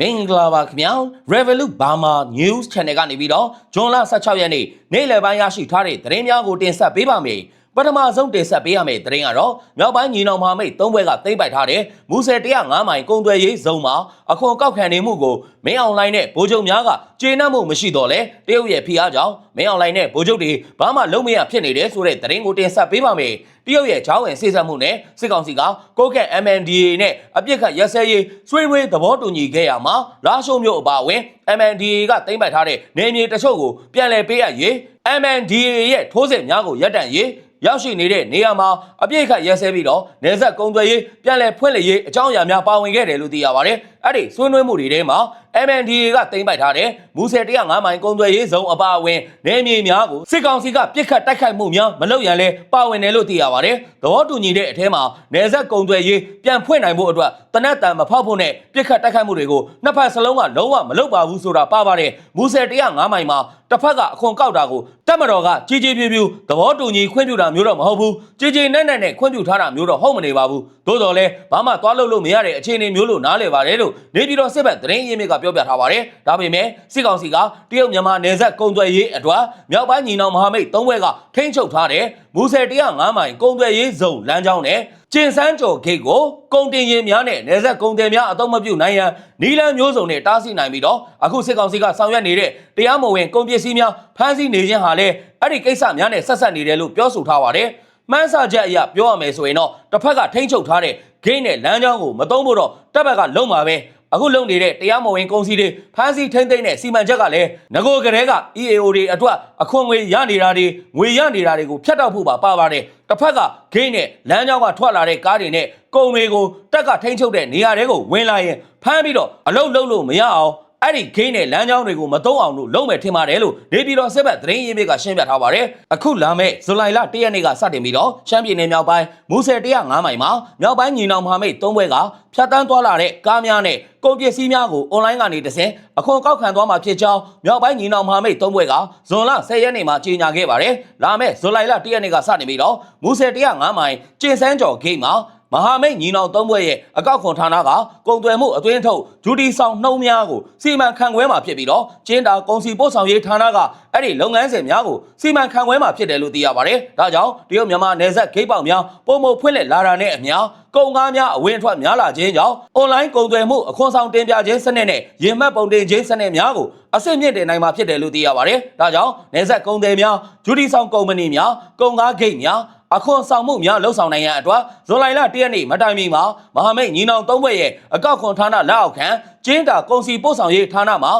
မင်္ဂလာပါခင်ဗျာ Revolut Burma News Channel ကနေပြီးတော့ဇွန်လ16ရက်နေ့နေ့လယ်ပိုင်းရရှိထားတဲ့သတင်းများကိုတင်ဆက်ပေးပါမယ် ပထမဆုံးတင်ဆက်ပေးရမယ့်သတင်းကတော့မြောက်ပိုင်းညီနောင်မဟာမိတ်၃ဘွဲကသိမ့်ပိုက်ထားတဲ့မူဆယ်105မိုင်ကုံသွယ်ရေးဇုံမှာအခွန်ကောက်ခံနေမှုကိုမင်းအွန်လိုင်းနဲ့ဗိုလ်ချုပ်များကကျေနပ်မှုမရှိတော့လဲတရုတ်ရဲ့ဖိအားကြောင့်မင်းအွန်လိုင်းနဲ့ဗိုလ်ချုပ်တွေဘာမှလုံးမရဖြစ်နေတယ်ဆိုတဲ့သတင်းကိုတင်ဆက်ပေးပါမယ်တရုတ်ရဲ့ချောင်းဝင်စိစက်မှုနဲ့စစ်ကောင်စီကကိုကက် MNDA နဲ့အပြစ်ခတ်ရက်စဲရေးဆွေးနွေးသဘောတူညီခဲ့ရမှာလာရှိုးမျိုးအပါအဝင် MNDA ကသိမ့်ပိုက်ထားတဲ့နေမြေတချို့ကိုပြန်လည်ပေးအပ်ရေး MNDA ရဲ့ထိုးစစ်များကိုရပ်တန့်ရေး ရောက်ရှိနေတဲ့နေရာမှာအပြည့်ခတ်ရဲဆဲပြီးတော့နေဆက်ကုံသွယ်ရေးပြန်လည်ဖွင့်လှစ်ရေးအကြောင်းအရာများပါဝင်ခဲ့တယ်လို့သိရပါတယ်။အဲ့ဒီဆွေးနွေးမှုတွေထဲမှာ MNDA ကတင်ပိုက်ထားတဲ့မူဆယ်105မိုင်ကုံသွယ်ရေးဇုံအပါအဝင်နေမြေများကိုစစ်ကောင်စီကပြစ်ခတ်တိုက်ခိုက်မှုများမလုပ်ရန်လဲပါဝင်တယ်လို့သိရပါတယ်။သဘောတူညီတဲ့အထဲမှာနေဆက်ကုံသွယ်ရေးပြန်ဖွင့်နိုင်ဖို့အတွက်တနက်တန်မဖောက်ဖို့နဲ့ပြစ်ခတ်တိုက်ခိုက်မှုတွေကိုနှစ်ဖက်စလုံးကလုံးဝမလုပ်ပါဘူးဆိုတာပါပါတယ်။မူဆယ်105မိုင်မှာတစ်ဖက်ကအခွန်ကောက်တာကို တက်မတော်ကကြီးကြီးပြူပြူသဘောတူညီခွင့်ပြုတာမျိုးတော့မဟုတ်ဘူးကြီးကြီးနဲ့နဲ့နဲ့ခွင့်ပြုထားတာမျိုးတော့ဟုတ်မနေပါဘူးသို့တော်လဲဘာမှသွားလို့လို့မရတဲ့အခြေအနေမျိုးလို့နားလည်ပါတယ်လို့နေပြည်တော်စစ်ဘက်သတင်းရင်းမြစ်ကပြောပြထားပါတယ်ဒါပေမဲ့စစ်ကောင်စီကတရုတ်မြန်မာနယ်စပ်ကုံသွယ်ရေးအတွက်မြောက်ပိုင်းညီနောင်မဟာမိတ်၃ဘွဲကထိန်းချုပ်ထားတဲ့မူဆယ်105မိုင်ကုံသွယ်ရေးဇုံလမ်းကြောင်းနဲ့ ကျင်စန်းကျော်ဂိတ်ကိုကုန်တင်ရင်များနဲ့နယ်စပ်ကုန်တယ်များအတော့မပြုနိုင်ရန်နီလန်းမျိုးစုံနဲ့တားဆီးနိုင်ပြီးတော့အခုစစ်ကောင်စီကဆောင်ရွက်နေတဲ့တရားမဝင်ကုန်ပစ္စည်းများဖမ်းဆီးနေခြင်းဟာလည်းအဲ့ဒီကိစ္စများနဲ့ဆက်ဆက်နေတယ်လို့ပြောဆိုထားပါတယ်။မှန်းဆချက်အရပြောရမယ်ဆိုရင်တော့တစ်ဖက်ကထိန်းချုပ်ထားတဲ့ဂိတ်နဲ့လမ်းကြောင်းကိုမတုံးဖို့တော့တပ်ဘက်ကလုံမှာပဲ အခုလုံနေတဲ့တရားမဝင်ကုန်စည်တွေဖမ်းဆီးထိန်းသိမ်းတဲ့စီမံချက်ကလည်းငကိုကလေးက EAO တွေအတွက်အခွင့်အရေးရနေတာတွေငွေရနေတာတွေကိုဖျက်တောက်ဖို့ပါပါပါတယ်တစ်ဖက်ကဂိတ်နဲ့လမ်းကြောင်းကထွက်လာတဲ့ကားတွေနဲ့ကုန်တွေကိုတက်ကထိန်းချုပ်တဲ့နေရာတွေကိုဝင်လာရင်ဖမ်းပြီးတော့အလုတ်လုံးလို့မရအောင် အဲ့ဒီဂိမ်းနဲ့လမ်းကြောင်းတွေကိုမတုံးအောင်လို့လုံးမယ်ထင်ပါတယ်လို့နေပြည်တော်စစ်ဘက်သတင်းရင်းမြစ်ကရှင်းပြထားပါတယ်အခုလာမယ့်ဇူလိုင်လ၁ရက်နေ့ကစတင်ပြီးတော့ရှမ်းပြည်နယ်မြောက်ပိုင်းမူဆယ်105မိုင်မှာမြောက်ပိုင်းညီနောင်မဟာမိတ်၃ဘွဲကဖြတ်တန်းသွားလာတဲ့ကားများနဲ့ကုန်ပစ္စည်းများကိုအွန်လိုင်းကနေတဆင့်အခွန်ကောက်ခံသွားမှာဖြစ်ကြောင်းမြောက်ပိုင်းညီနောင်မဟာမိတ်၃ဘွဲကဇွန်လ10ရက်နေ့မှာကြေညာခဲ့ပါတယ်လာမယ့်ဇူလိုင်လ၁ရက်နေ့ကစတင်ပြီးတော့မူဆယ်105မိုင်ကျင်စန်းကျော်ဂိတ်မှာ မဟာမိတ်ညီနောင်သုံးဘွဲ့ရဲ့အကောက်ခွန်ဌာနကကုန်သွယ်မှုအသွင်းထုတ်ဂျူတီဆောင်နှုံးများကိုစီမံခန့်ခွဲမှာဖြစ်ပြီးတော့ကျင်းတာကုန်စီပို့ဆောင်ရေးဌာနကအဲ့ဒီလုပ်ငန်းစဉ်များကိုစီမံခန့်ခွဲမှာဖြစ်တယ်လို့သိရပါတယ်။ဒါကြောင့်တရုတ်မြန်မာနယ်စပ်ဂိတ်ပေါက်များပုံမဖွင့်လက်လာတာနဲ့အမျှကုန်ကားများအဝင်အထွက်များလာခြင်းကြောင့်အွန်လိုင်းကုန်သွယ်မှုအခွန်ဆောင်တင်ပြခြင်းစနစ်နဲ့ရင်မှတ်ပုံတင်ခြင်းစနစ်များကိုအဆင့်မြင့်တင်နိုင်မှာဖြစ်တယ်လို့သိရပါတယ်။ဒါကြောင့်နယ်စပ်ကုန်သည်များဂျူတီဆောင်ကုမ္ပဏီများကုန်ကားဂိတ်များအခွန်ဆောင်မှုများလှုပ်ဆောင်နိုင်ရန်အတွက်ဇွန်လ1ရက်နေ့မတိုင်မီမှာမဟာမိတ်ညီနောင်သုံးဘွဲ့ရဲ့အကောက်ခွန်ဌာနလက်အောက်ခံကျင်းတာကုန်စီပို့ဆောင်ရေးဌာနမှာ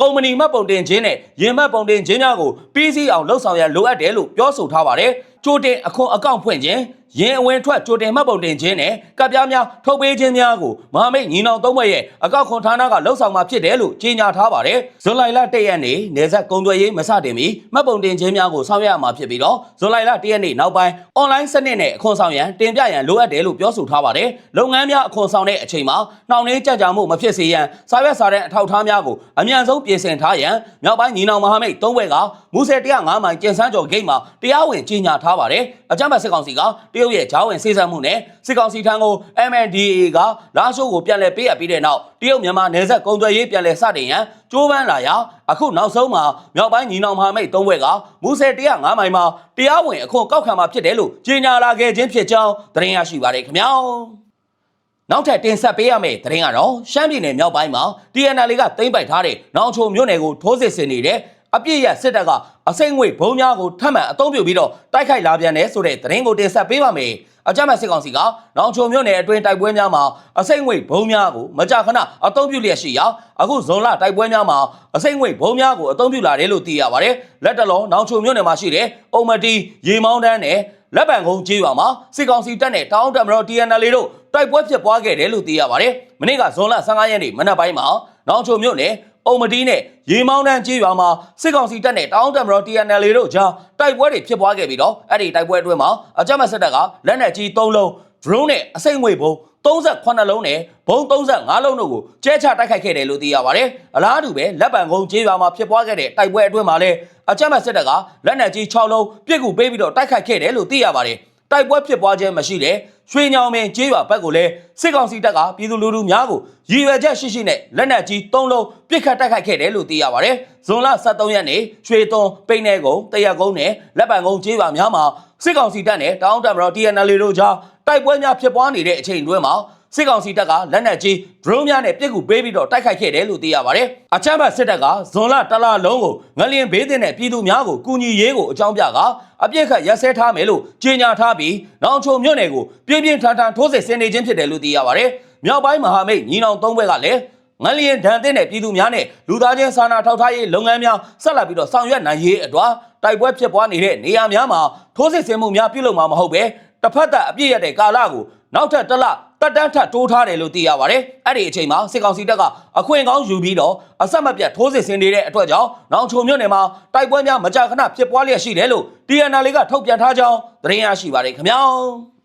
ကုမ္ပဏီမှတ်ပုံတင်ခြင်းနဲ့ရင်မှတ်ပုံတင်ခြင်းများကိုပြီးစီးအောင်လှုပ်ဆောင်ရန်လိုအပ်တယ်လို့ပြောဆိုထားပါတယ်။ကြိုတင်အခွန်အကောင့်ဖွင့်ခြင်း ရင်အဝင်ထွက်ကြိုတင်မှတ်ပုံတင်ခြင်းနဲ့ကပ်ပြားများထုတ်ပေးခြင်းများကိုမဟာမိတ်ညီနောင်သုံးဘွဲ့ရဲ့အကောက်ခွန်ဌာနကလှုပ်ဆောင်မှာဖြစ်တယ်လို့ကြေညာထားပါတယ်။ဇွန်လ1ရက်နေ့နေဆက်ကုံသွယ်ရေးမစတင်မီမှတ်ပုံတင်ခြင်းများကိုဆောင်ရွက်ရမှာဖြစ်ပြီးတော့ဇွန်လ1ရက်နေ့နောက်ပိုင်းအွန်လိုင်းစနစ်နဲ့အခွန်ဆောင်ရန်တင်ပြရန်လိုအပ်တယ်လို့ပြောဆိုထားပါတယ်။လုပ်ငန်းများအခွန်ဆောင်တဲ့အချိန်မှာနှောင့်နှေးကြကြမှုမဖြစ်စေရန်စာရွက်စာတမ်းအထောက်အထားများကိုအမြန်ဆုံးပြင်ဆင်ထားရန်မြောက်ပိုင်းညီနောင်မဟာမိတ်သုံးဘွဲ့ကမူဆယ်105မိုင်ကျင်စန်းကျော်ဂိတ်မှာတရားဝင်ကြေညာထားပါတယ်။အကြမ်းဖက်စစ်ကောင်စီကတရုတ်ရဲ့ဂျားဝင်စေစပ်မှုနဲ့စစ်ကောင်စီထံကို MNDAA ကလာရှိုးကိုပြန်လည်ပေးအပ်ပြီးတဲ့နောက်တရုတ်မြန်မာနယ်စပ်ကုန်သွယ်ရေးပြန်လည်စတင်ရန်ကြိုးပမ်းလာရာအခုနောက်ဆုံးမှာမြောက်ပိုင်းညီနောင်မဟာမိတ်သုံးဘွဲ့ကမူဆယ်105မိုင်မှာတရားဝင်အခွန်ကောက်ခံမှာဖြစ်တယ်လို့ကြေညာလာခဲ့ခြင်းဖြစ်ကြောင်းသတင်းရရှိပါတယ်ခင်ဗျာနောက်ထပ်တင်ဆက်ပေးရမယ့်သတင်းကတော့ရှမ်းပြည်နယ်မြောက်ပိုင်းမှာ TNL ကသိမ်းပိုက်ထားတဲ့နောင်ချုံမြို့နယ်ကိုထိုးစစ်ဆင်နေတဲ့ အပြည့်ရစစ်တပ်ကအစိမ့်ငွေဘုံများကိုထပ်မံအသုံးပြုပြီးတော့တိုက်ခိုက်လာပြန်တယ်ဆိုတဲ့သတင်းကိုတင်ဆက်ပေးပါမယ်။အကြမ်းဖက်စစ်ကောင်စီကနောင်ချုံမြို့နယ်အတွင်းတိုက်ပွဲများမှာအစိမ့်ငွေဘုံများကိုမကြာခဏအသုံးပြုလျက်ရှိရာအခုဇွန်လတိုက်ပွဲများမှာအစိမ့်ငွေဘုံများကိုအသုံးပြုလာတယ်လို့သိရပါတယ်။လက်တလုံးနောင်ချုံမြို့နယ်မှာရှိတဲ့အုံမတီရေမောင်းတန်းနဲ့လက်ပံကုန်းကျေးရွာမှာစစ်ကောင်စီတပ်နဲ့တောင်းတမတော် TNL တို့တိုက်ပွဲဖြစ်ပွားခဲ့တယ်လို့သိရပါတယ်။မနေ့ကဇွန်လ15ရက်နေ့မနက်ပိုင်းမှာနောင်ချုံမြို့နယ်အုံမတီးနဲ့ရေမောင်းတန်းကြေးရွာမှာစစ်ကောင်စီတပ်နဲ့တောင်းတမတော် TNL တို့ကြားတိုက်ပွဲတွေဖြစ်ပွားခဲ့ပြီးတော့အဲ့ဒီတိုက်ပွဲအတွင်းမှာအကြမ်းဖက်စစ်တပ်ကလက်နက်ကြီး3လုံး drone နဲ့အစိမ့်ငွေဘုံ38လုံးနဲ့ဘုံ35လုံးတို့ကိုကျဲချတိုက်ခိုက်ခဲ့တယ်လို့သိရပါတယ်။အလားတူပဲလက်ပံကုန်းကြေးရွာမှာဖြစ်ပွားခဲ့တဲ့တိုက်ပွဲအတွင်းမှာလည်းအကြမ်းဖက်စစ်တပ်ကလက်နက်ကြီး6လုံးပြစ်ကူပေးပြီးတော့တိုက်ခိုက်ခဲ့တယ်လို့သိရပါတယ်။တိုက်ပွဲဖြစ်ပွားခြင်းမရှိတဲ့ ရွှေညောင်ပင်ကျေးရွာဘက်ကိုလည်းစစ်ကောင်စီတပ်ကပြည်သူလူထုများကိုရည်ရွယ်ချက်ရှိရှိနဲ့လက်နက်ကြီး၃လုံးပစ်ခတ်တိုက်ခိုက်ခဲ့တယ်လို့သိရပါတယ်။ဇွန်လ23ရက်နေ့ရွှေသွန်းပိန်းနယ်ကုန်းတရက်ကုန်းနဲ့လက်ပံကုန်းကျေးရွာများမှာစစ်ကောင်စီတပ်နဲ့တောင်းတမတော် TNL တို့ကြားတိုက်ပွဲများဖြစ်ပွားနေတဲ့အချိန်တွင်းမှာ စစ်ကောင်စီတပ်ကလက်နက်ကြီး drone များနဲ့ပြစ်ကူပေးပြီးတော့တိုက်ခိုက်ခဲ့တယ်လို့သိရပါတယ်။အချမ်းဘတ်စစ်တပ်ကဇွန်လတလလုံးကိုငလျင်ဘေးသင့်တဲ့ပြည်သူများကိုကူညီရေးကိုအကြောင်းပြကအပြစ်ခတ်ရက်စဲထားမယ်လို့ကြေညာထားပြီးနောင်ချုံမြို့နယ်ကိုပြင်းပြင်းထန်ထန်ထိုးစစ်ဆင်နေခြင်းဖြစ်တယ်လို့သိရပါတယ်။မြောက်ပိုင်းမဟာမိတ်ညီနောင်သုံးဘက်ကလည်းငလျင်ဒဏ်သင့်တဲ့ပြည်သူများနဲ့လူသားချင်းစာနာထောက်ထားရေးလုပ်ငန်းများဆက်လက်ပြီးတော့ဆောင်ရွက်နိုင်ရေးအတွက်တိုက်ပွဲဖြစ်ပွားနေတဲ့နေရာများမှာထိုးစစ်ဆင်မှုများပြုလုပ်မှာမဟုတ်ပဲတစ်ဖက်သက်အပြစ်ရတဲ့ကာလကိုနောက်ထပ်တစ်လ တက်တန်းထပ်တိုးထားတယ်လို့သိရပါတယ်။အဲ့ဒီအချိန်မှာစစ်ကောင်စီတပ်ကအခွင့်ကောင်းယူပြီးတော့အဆက်မပြတ်ထိုးစစ်ဆင်နေတဲ့အတွက်ကြောင့်နောင်ချုံမြို့နယ်မှာတိုက်ပွဲများမကြာခဏဖြစ်ပွားလျက်ရှိတယ်လို့ TNL ကထုတ်ပြန်ထားကြောင်းသတင်းရရှိပါတယ်ခင်ဗျာ။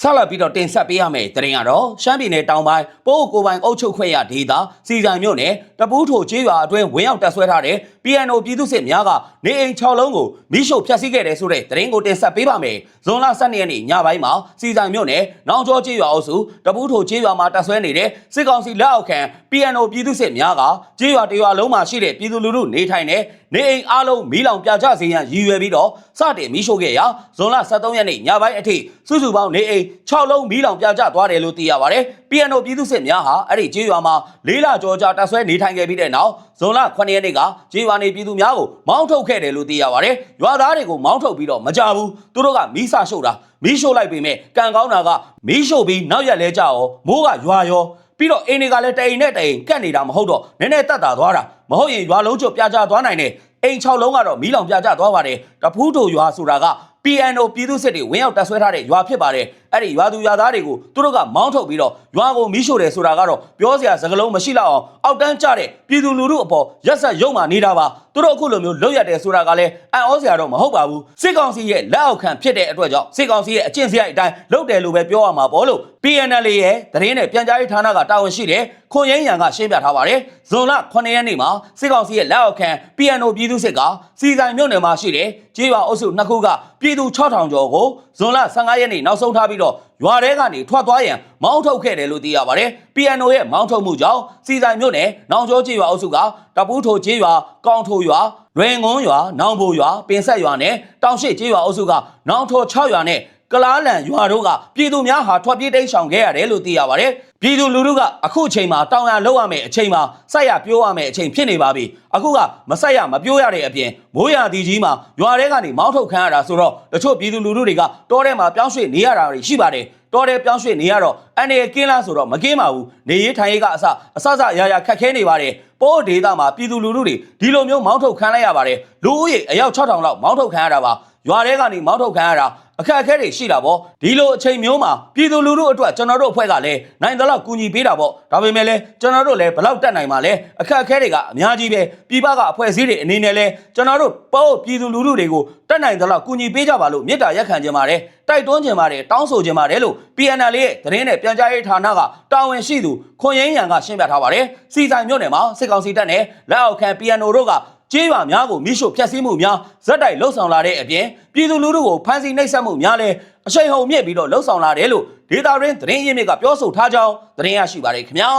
ဆက်လက်ပြီးတော့တင်ဆက်ပေးရမယ့်သတင်းကတော့ရှမ်းပြည်နယ်တောင်ပိုင်းပိုးကိုပိုင်အုပ်ချုပ်ခွင့်ရဒေသစီဆိုင်မြို့နယ်တပူးထိုကျေးရွာအတွင်းဝင်ရောက်တက်ဆွဲထားတဲ့ PNO ပြည်သူစစ်များကနေအိမ်6လုံးကိုမိရှို့ဖျက်ဆီးခဲ့တယ်ဆိုတဲ့သတင်းကိုတင်ဆက်ပေးပါမယ်။ဇွန်လ12ရက်နေ့ညပိုင်းမှာစီဆိုင်မြို့နယ်နောင်ကျောကျေးရွာအုပ်စုတပူးထိုကျေးရွာမှာတက်ဆွဲနေတဲ့စစ်ကောင်စီလက်အောက်ခံ PNO ပြည်သူစစ်များကကျေးရွာတရွာလုံးမှာရှိတဲ့ပြည်သူလူထုနေထိုင်တဲ့နေအိမ်အလုံးမီးလောင်ပြကြစေရန်ရည်ရွယ်ပြီးတော့စတင်မီးရှို့ခဲ့ရာဇွန်လ23ရက်နေ့ညပိုင်းအထိစုစုပေါင်းနေအိမ်6လုံးမီးလောင်ပြကြသွားတယ်လို့သိရပါတယ်။ PNO ပြည်သူစစ်များဟာအဲ့ဒီကျေးရွာမှာလေးလကြောကြာတပ်ဆွဲနေထိုင်ခဲ့ပြီးတဲ့နောက်ဇွန်လ9ရက်နေ့ကကျေးရွာနေပြည်သူများကိုမောင်းထုတ်ခဲ့တယ်လို့သိရပါတယ်။ရွာသားတွေကိုမောင်းထုတ်ပြီးတော့မကြဘူး။သူတို့ကမီးစရှို့တာမီးရှို့လိုက်ပေမဲ့ကံကောင်းတာကမီးရှို့ပြီးနောက်ရက်လဲကြရောမိုးကရွာရောပြီးတော့အိမ်တွေကလည်းတအိမ်နဲ့တအိမ်ကတ်နေတာမဟုတ်တော့နည်းနည်းတက်တာသွားတာမဟုတ်ရင်ရွာလုံးကျွတ်ပြကြသွားနိုင်တယ်အိမ်6လုံးကတော့မီးလောင်ပြကြသွားပါတယ်တဖူးတို့ရွာဆိုတာက PNO ပြည်သူစစ်တွေဝင်ရောက်တပ်ဆွဲထားတဲ့ရွာဖြစ်ပါတယ် အဲ့ဒီရွာသူရွာသားတွေကိုသူတို့ကမောင်းထုတ်ပြီးတော့ရွာကိုမီးရှို့တယ်ဆိုတာကတော့ပြောစရာစကားလုံးမရှိတော့အောင်အောက်တန်းကျတဲ့ပြည်သူလူထုအပေါ်ရက်ဆက်ရုံမှနေတာပါသူတို့အခုလိုမျိုးလွတ်ရက်တယ်ဆိုတာကလည်းအံ့ဩစရာတော့မဟုတ်ပါဘူးစစ်ကောင်စီရဲ့လက်အောက်ခံဖြစ်တဲ့အတွက်ကြောင့်စစ်ကောင်စီရဲ့အကျင့်စရိုက်အတိုင်းလုပ်တယ်လို့ပဲပြောရမှာပေါ့လို့ PNL ရဲ့သတင်းနဲ့ပြန်ကြားရေးဌာနကတာဝန်ရှိတယ်ခွန်ရင်းရန်ကရှင်းပြထားပါတယ်ဇွန်လ9ရက်နေ့မှာစစ်ကောင်စီရဲ့လက်အောက်ခံ PNO ပြည်သူစစ်ကစီဆိုင်မြို့နယ်မှာရှိတဲ့ကြေးရွာအုပ်စုနှစ်ခုကပြည်သူ6000ကျော်ကိုဇွန်လ15ရက်နေ့နောက်ဆုံးထားပြီးတော့ရွာထဲကနေထွက်သွားရန်မောင်းထုတ်ခဲ့တယ်လို့သိရပါတယ်။ PNO ရဲ့မောင်းထုတ်မှုကြောင့်စီဆိုင်မြို့နယ်နောင်ကျောကျေးရွာအုပ်စုကတပူးထိုကျေးရွာကောင်းထိုရွာလွင်ကုန်းရွာနောင်ဘိုရွာပင်ဆက်ရွာနဲ့တောင်ရှိကျေးရွာအုပ်စုကနောင်ထော6ရွာနဲ့ ကလားလန်ရွာတို့ကပြည်သူများဟာထွက်ပြေးတိမ်းရှောင်ခဲ့ရတယ်လို့သိရပါတယ်။ပြည်သူလူထုကအခုအချိန်မှာတောင်ရလောက်ရမယ်အချိန်မှာစိုက်ရပြိုးရမယ်အချိန်ဖြစ်နေပါပြီ။အခုကမစိုက်ရမပြိုးရတဲ့အပြင်မိုးရာသီကြီးမှာရွာထဲကနေမောင်းထုတ်ခံရတာဆိုတော့တချို့ပြည်သူလူထုတွေကတောထဲမှာပြောင်းရွှေ့နေရတာတွေရှိပါတယ်။တောထဲပြောင်းရွှေ့နေရတော့အန်ရကင်းလားဆိုတော့မကင်းပါဘူး။နေရေးထိုင်ရေးကအစအစစရာရာခက်ခဲနေပါတယ်။ပိုးဒေတာမှာပြည်သူလူထုတွေဒီလိုမျိုးမောင်းထုတ်ခံလိုက်ရပါတယ်။လူဦးရေအယောက်6000လောက်မောင်းထုတ်ခံရတာပါ။ရွာထဲကနေမောင်းထုတ်ခံရတာ အခက်အခဲတွေရှိတာပေါ့ဒီလိုအချိန်မျိုးမှာပြည်သူလူထုအတွက်ကျွန်တော်တို့အဖွဲ့ကလည်းနိုင်သလောက်ကူညီပေးတာပေါ့ဒါပေမဲ့လည်းကျွန်တော်တို့လည်းဘလောက်တက်နိုင်မှာလဲအခက်အခဲတွေကအများကြီးပဲပြည်ပကအဖွဲ့အစည်းတွေအနေနဲ့လည်းကျွန်တော်တို့ပေါ့ပြည်သူလူထုတွေကိုတက်နိုင်သလောက်ကူညီပေးကြပါလို့မေတ္တာရက်ခံခြင်းပါတယ်တိုက်တွန်းခြင်းပါတယ်တောင်းဆိုခြင်းပါတယ်လို့ PNL ရဲ့သတင်းနဲ့ပြန်ကြားရေးဌာနကတာဝန်ရှိသူခွန်ရင်းရန်ကရှင်းပြထားပါတယ်စီဆိုင်မြို့နယ်မှာစစ်ကောင်စီတပ်နဲ့လက်အောက်ခံ PNO တို့က ကျေးရွာများကိုမိရှို့ဖျက်ဆီးမှုများဇက်တိုက်လှုပ်ဆောင်လာတဲ့အပြင်ပြည်သူလူထုကိုဖမ်းဆီးနှိပ်စက်မှုများလည်းအရှိန်ဟုန်မြင့်ပြီးတော့လှုပ်ဆောင်လာတယ်လို့ဒေတာရင်းသတင်းရင်းမြစ်ကပြောဆိုထားကြောင်းသတင်းရရှိပါတယ်ခင်ဗျာ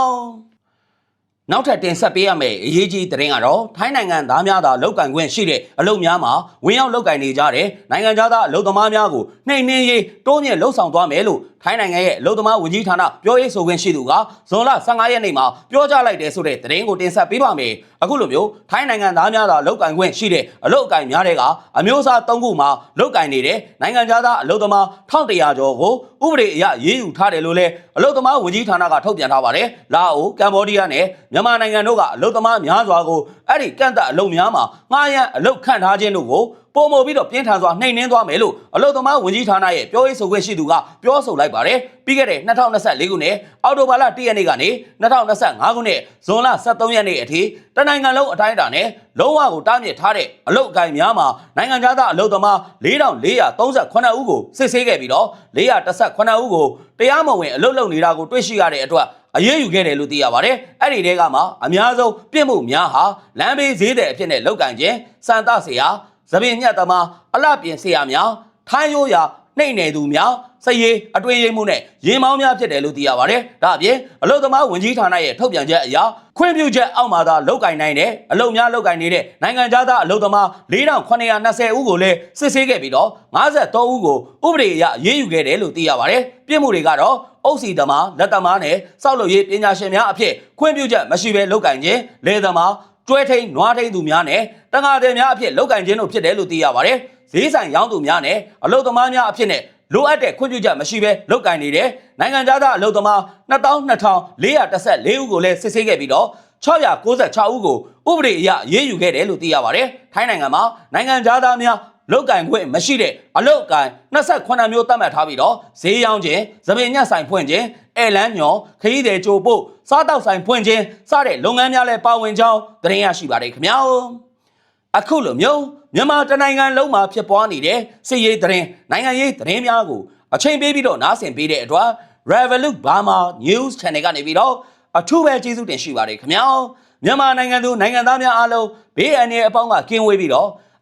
နောက်ထပ်တင်ဆက်ပေးရမယ့်အရေးကြီးသတင်းကတော့ထိုင်းနိုင်ငံသားများသာလောက်ကန်ခွင့်ရှိတဲ့အလုပ်များမှာဝင်ရောက်လောက်ကန်နေကြတဲ့နိုင်ငံသားအလုပ်သမားများကိုနှိမ်နှင်းရေးတိုးမြင့်လှုပ်ဆောင်သွားမယ်လို့ထိုင်းနိုင်ငံရဲ့အလုပ်သမားဝန်ကြီးဌာနပြောရေးဆိုခွင့်ရှိသူကဇွန်လ15ရက်နေ့မှာပြောကြားလိုက်တယ်ဆိုတဲ့သတင်းကိုတင်ဆက်ပေးပါမယ်။အခုလိုမျိုးထိုင်းနိုင်ငံသားများသာလောက်ကန်ခွင့်ရှိတဲ့အလုပ်အကင်များတွေကအမျိုးအစား၃ခုမှာလောက်ကန်နေတဲ့နိုင်ငံသားအလုပ်သမား1100ကျော်ကိုဥပဒေအရရေးယူထားတယ်လို့လည်းအလုပ်သမားဝန်ကြီးဌာနကထုတ်ပြန်ထားပါတယ်။လာအိုကမ္ဘောဒီးယားနဲ့မြန်မာနိုင်ငံတို့ကအလုပ်သမားများစွာကိုအဲ့ဒီကန့်သက်အလုပ်များမှာငှားရမ်းအလုပ်ခန့်ထားခြင်းတို့ကို ပုံမပြီးတော့ပြင်းထန်စွာနှိမ်နင်းသွားမယ်လို့အလုပ်သမားဝန်ကြီးဌာနရဲ့ပြောရေးဆိုခွင့်ရှိသူကပြောဆိုလိုက်ပါတယ်ပြီးခဲ့တဲ့2024ခုနှစ်အောက်တိုဘာလ1ရက်နေ့ကနေ2025ခုနှစ်ဇွန်လ23ရက်နေ့အထိတနိုင်ငံလုံးအတိုင်းအတာနဲ့လုံးဝကိုတားမြစ်ထားတဲ့အလုပ်အကိုင်များမှာနိုင်ငံသားအလုပ်သမား4438ဦးကိုစစ်ဆေးခဲ့ပြီးတော့418ဦးကိုတရားမဝင်အလုပ်လုပ်နေတာကိုတွေ့ရှိရတဲ့အတွက်အရေးယူခဲ့တယ်လို့သိရပါတယ်။အဲ့ဒီတဲကမှအများဆုံးပြစ်မှုများဟာလမ်းဘေးဈေးတဲ့အဖြစ်နဲ့လောက်ကင်ခြင်းစံတဆရာ သပင်ညက်သမားအလှပြင်ဆရာများထိုင်းရိုးရာနှိမ့်နေသူများစည်ရေးအတွင်းရေးမှုနဲ့ရင်မောင်းများဖြစ်တယ်လို့သိရပါတယ်။ဒါအပြင်အလုသမားဝင်ကြီးဌာနရဲ့ထုတ်ပြန်ချက်အရခွင့်ပြုချက်အောက်မှာသာလောက်ကင်နိုင်တဲ့အလုံများလောက်ကင်နေတဲ့နိုင်ငံသားအလုသမား4920ဦးကိုလည်းစစ်ဆေးခဲ့ပြီးတော့53ဦးကိုဥပဒေအရရေးယူခဲ့တယ်လို့သိရပါတယ်။ပြစ်မှုတွေကတော့အုပ်စီသမားလက်သမားနဲ့စောက်လုပ်ရေးပညာရှင်များအဖြစ်ခွင့်ပြုချက်မရှိဘဲလောက်ကင်ခြင်းလေသမား ကျွဲထိန်နွားထိန်သူများနဲ့တန်ဃာသည်များအဖြစ်လောက်ကင်ခြင်းတို့ဖြစ်တယ်လို့သိရပါတယ်။ဈေးဆိုင်ရောင်းသူများနဲ့အလုသမားများအဖြစ်နဲ့လိုအပ်တဲ့ခွင့်ပြုချက်မရှိဘဲလောက်ကင်နေတဲ့နိုင်ငံသားအလုသမား22,414ဦးကိုလည်းစစ်ဆေးခဲ့ပြီးတော့696ဦးကိုဥပဒေအရရေးယူခဲ့တယ်လို့သိရပါတယ်။ထိုင်းနိုင်ငံမှာနိုင်ငံသားများ လောက်ကင်ခွင့်မရှိတဲ့အလုတ်ကင်28မျိုးသတ်မှတ်ထားပြီးတော့ဈေးရောင်းခြင်း၊သပင်ညက်ဆိုင်ဖွင့်ခြင်း၊အဲလန်းညော်ခရီးသည်ကြိုပို့စားတောက်ဆိုင်ဖွင့်ခြင်းစတဲ့လုပ်ငန်းများလည်းပါဝင်ကြောင်းသတင်းရရှိပါတယ်ခင်ဗျာ။အခုလိုမျိုးမြန်မာတနိုင်ငံလုံးမှာဖြစ်ပွားနေတဲ့စစ်ရေးသတင်းနိုင်ငံရေးသတင်းများကိုအချိန်ပေးပြီးတော့နားဆင်ပေးတဲ့အတွက် Revolut Burma News Channel ကနေပြီးတော့အထူးပဲကျေးဇူးတင်ရှိပါတယ်ခင်ဗျာမြန်မာနိုင်ငံသူနိုင်ငံသားများအားလုံးဘေးအန္တရာယ်အပေါင်းကကင်းဝေးပြီးတော့